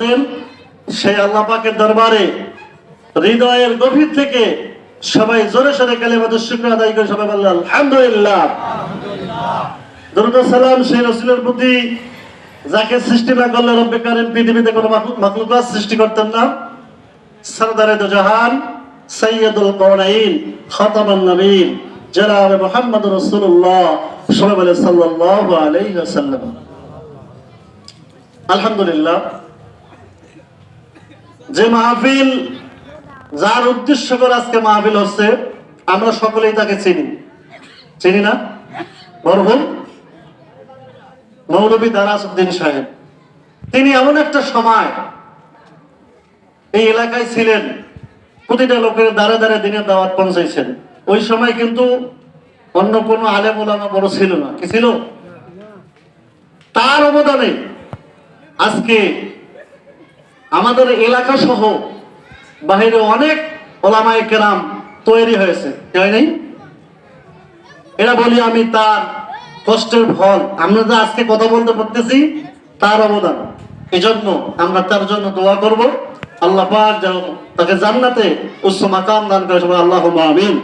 আছেন, সেই আল্লাহ পাকের দরবারে হৃদয়ের গভীর থেকে সবাই জোরে সরে কালে আমাদের শুক্র আদায় করে সবাই বললেন আলহামদুলিল্লাহ। সালাম সেই রসুলের প্রতি যাকে সৃষ্টি না করলে রব্বে কারিম পৃথিবীতে কোনো মাকলুক সৃষ্টি করতেন না। সরদারে জাহান সৈয়দুল কওনাইন খাতামান নবীন জনাব মুহাম্মদ রাসূলুল্লাহ সাল্লাল্লাহু আলাইহি আলহামদুলিল্লাহ। যে মাহফিল, যার উদ্দেশ্য করে আজকে মাহফিল হচ্ছে, আমরা সকলেই তাকে চিনি। চিনি না? মরহুম? মৌলবী দারাসুদ্দিন সাহেব। তিনি এমন একটা সময় এই এলাকায় ছিলেন, প্রতিটা লোকের দ্বারে দ্বারে দিনের দাওয়াত পৌঁছাইছেন ওই সময় কিন্তু অন্য কোনো আলেম ওলামা বড় ছিল না। কি ছিল? তার অবদানে আজকে আমাদের এলাকা সহ বাহিরে অনেক ওলামায়ে কেরাম তৈরি হয়েছে হয় নাই? বলি আমি তার কষ্টের ফল। আমরা যে আজকে কথা বলতে পারতেছি, তার অবদান। এই জন্য আমরা তার জন্য দোয়া করব। আল্লাহ পাক যেন তাকে জান্নাতে উচ্চ মাকাম দান করে সবাই আল্লাহ আমিন।